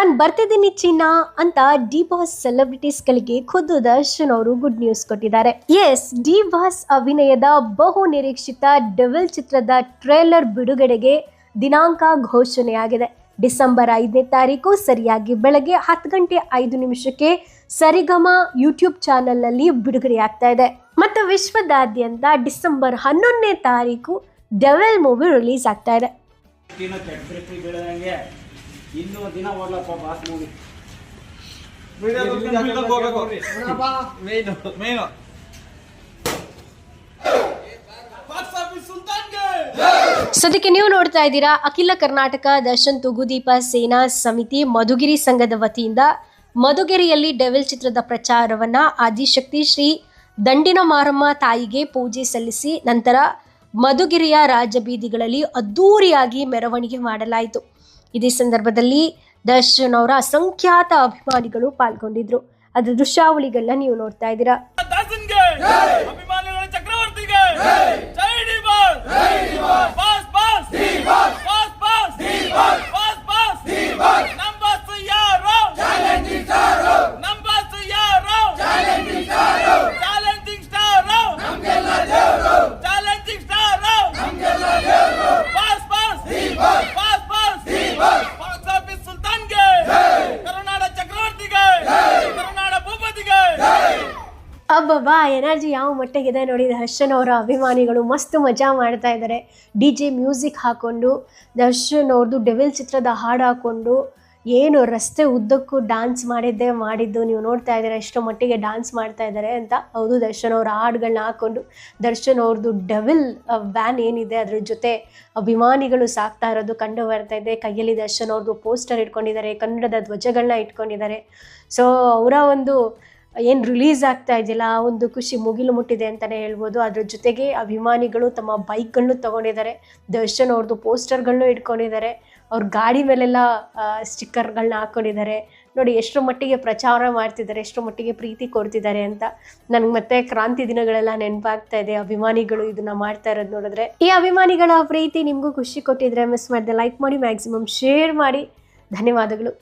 ನಾನು ಬರ್ತಿದ್ದೀನಿ ಚಿನ್ನ ಅಂತ ಡಿ ಬಾಸ್ ಸೆಲೆಬ್ರಿಟೀಸ್ಗಳಿಗೆ ಖುದ್ದು ದರ್ಶನ್ ಅವರು ಗುಡ್ ನ್ಯೂಸ್ ಕೊಟ್ಟಿದ್ದಾರೆ. ಎಸ್ ಡಿ ಬಾಸ್ ಅಭಿನಯದ ಬಹು ನಿರೀಕ್ಷಿತ ಡೆವಿಲ್ ಚಿತ್ರದ ಟ್ರೇಲರ್ ಬಿಡುಗಡೆಗೆ ದಿನಾಂಕ ಘೋಷಣೆಯಾಗಿದೆ. ಡಿಸೆಂಬರ್ ಐದನೇ ತಾರೀಕು ಸರಿಯಾಗಿ ಬೆಳಗ್ಗೆ ಹತ್ತು ಗಂಟೆ ಐದು ನಿಮಿಷಕ್ಕೆ ಸರಿಗಮ ಯೂಟ್ಯೂಬ್ ಚಾನೆಲ್ನಲ್ಲಿ ಬಿಡುಗಡೆಯಾಗ್ತಾ ಇದೆ. ಮತ್ತು ವಿಶ್ವದಾದ್ಯಂತ ಡಿಸೆಂಬರ್ ಹನ್ನೊಂದನೇ ತಾರೀಕು ಡೆವೆಲ್ ಮೂವಿ ರಿಲೀಸ್ ಆಗ್ತಾ ಇದೆ. ಇನ್ನೂ ದಿನ ಓಡ್ಲಪ್ಪ ಬಾಸ್ ಮೂವಿ ಮೇನು ಮೇನು ಸದ್ಯಕ್ಕೆ ನೀವು ನೋಡ್ತಾ ಇದ್ದೀರಾ ಅಖಿಲ ಕರ್ನಾಟಕ ದರ್ಶನ್ ತುಗುದೀಪ ಸೇನಾ ಸಮಿತಿ ಮಧುಗಿರಿ ಸಂಘದ ವತಿಯಿಂದ ಮಧುಗಿರಿಯಲ್ಲಿ ಡೆವಿಲ್ ಚಿತ್ರದ ಪ್ರಚಾರವನ್ನ ಆದಿಶಕ್ತಿ ಶ್ರೀ ದಂಡಿನ ಮಾರಮ್ಮ ತಾಯಿಗೆ ಪೂಜೆ ಸಲ್ಲಿಸಿ ನಂತರ ಮಧುಗಿರಿಯ ರಾಜಬೀದಿಗಳಲ್ಲಿ ಅದ್ದೂರಿಯಾಗಿ ಮೆರವಣಿಗೆ ಮಾಡಲಾಯಿತು. ಇದೇ ಸಂದರ್ಭದಲ್ಲಿ ದರ್ಶನ್ ಅವರ ಅಸಂಖ್ಯಾತ ಅಭಿಮಾನಿಗಳು ಪಾಲ್ಗೊಂಡಿದ್ರು. ಅದ್ರ ದೃಶ್ಯಾವಳಿಗಳನ್ನ ನೀವು ನೋಡ್ತಾ ಇದ್ದೀರಾ ದಾಸನ್ಗೆ ಅಭಿಮಾನಿಗಳ ಚಕ್ರವರ್ತಿಗೆ ಜೈ D boss boss boss boss boss boss boss ನಮ್ ಬಾಸ್ ಯಾರು ನಮ್ ಬಾಸ್ ಯಾರು challenging star challenging star boss boss boss boss box office ಸುಲ್ತಾನ್ಗೆ ಕರುನಾಡ ಚಕ್ರವರ್ತಿಗೆ ಕರುನಾಡ ಭೂಪತಿಗೆ ಅಬ್ಬಬ್ಬಾ, ಎನರ್ಜಿ ಯಾವ ಮಟ್ಟಿಗಿದೆ ನೋಡಿ, ದರ್ಶನ್ ಅವರ ಅಭಿಮಾನಿಗಳು ಮಸ್ತ್ ಮಜಾ ಮಾಡ್ತಾ ಇದ್ದಾರೆ ಡಿ ಜೆ ಮ್ಯೂಸಿಕ್ ಹಾಕೊಂಡು, ದರ್ಶನ್ ಅವ್ರದ್ದು ಡೆವಿಲ್ ಚಿತ್ರದ ಹಾಡು ಹಾಕ್ಕೊಂಡು ಏನು ರಸ್ತೆ ಉದ್ದಕ್ಕೂ ಡಾನ್ಸ್ ಮಾಡಿದ್ದೆ ಮಾಡಿದ್ದು, ನೀವು ನೋಡ್ತಾ ಇದ್ದೀರಾ ಎಷ್ಟೋ ಮಟ್ಟಿಗೆ ಡಾನ್ಸ್ ಮಾಡ್ತಾ ಇದ್ದಾರೆ ಅಂತ. ಹೌದು, ದರ್ಶನ್ ಅವರ ಹಾಡುಗಳನ್ನ ಹಾಕ್ಕೊಂಡು ದರ್ಶನ್ ಅವ್ರದ್ದು ಡೆವಿಲ್ ವ್ಯಾನ್ ಏನಿದೆ, ಅದ್ರ ಜೊತೆ ಅಭಿಮಾನಿಗಳು ಸಾಕ್ತಾ ಇರೋದು ಕಂಡು ಬರ್ತಾ ಇದೆ. ಕೈಯಲ್ಲಿ ದರ್ಶನ್ ಅವ್ರದ್ದು ಪೋಸ್ಟರ್ ಇಟ್ಕೊಂಡಿದ್ದಾರೆ, ಕನ್ನಡದ ಧ್ವಜಗಳನ್ನ ಇಟ್ಕೊಂಡಿದ್ದಾರೆ. ಸೊ ಅವರ ಒಂದು ಏನು ರಿಲೀಸ್ ಆಗ್ತಾ ಇದೆಯಲ್ಲ, ಆ ಒಂದು ಖುಷಿ ಮುಗಿಲು ಮುಟ್ಟಿದೆ ಅಂತಲೇ ಹೇಳ್ಬೋದು. ಅದ್ರ ಜೊತೆಗೆ ಅಭಿಮಾನಿಗಳು ತಮ್ಮ ಬೈಕ್ಗಳನ್ನು ತೊಗೊಂಡಿದ್ದಾರೆ. ದರ್ಶನ್ ಅವ್ರದ್ದು ಪೋಸ್ಟರ್ಗಳನ್ನೂ ಇಟ್ಕೊಂಡಿದ್ದಾರೆ. ಅವ್ರ ಗಾಡಿ ಮೇಲೆಲ್ಲ ಸ್ಟಿಕ್ಕರ್ಗಳನ್ನ ಹಾಕ್ಕೊಂಡಿದ್ದಾರೆ ನೋಡಿ, ಎಷ್ಟರ ಮಟ್ಟಿಗೆ ಪ್ರಚಾರ ಮಾಡ್ತಿದ್ದಾರೆ, ಎಷ್ಟರ ಮಟ್ಟಿಗೆ ಪ್ರೀತಿ ಕೊಡ್ತಿದ್ದಾರೆ ಅಂತ. ನನಗೆ ಮತ್ತೆ ಕ್ರಾಂತಿ ದಿನಗಳೆಲ್ಲ ನೆನಪಾಗ್ತಾ ಇದೆ. ಅಭಿಮಾನಿಗಳು ಇದನ್ನ ಮಾಡ್ತಾ ಇರೋದು ನೋಡಿದ್ರೆ. ಈ ಅಭಿಮಾನಿಗಳ ಪ್ರೀತಿ ನಿಮಗೂ ಖುಷಿ ಕೊಟ್ಟಿದ್ರೆ ಮಿಸ್ ಮಾಡಿದೆ ಲೈಕ್ ಮಾಡಿ ಮ್ಯಾಕ್ಸಿಮಮ್ ಶೇರ್ ಮಾಡಿ. ಧನ್ಯವಾದಗಳು.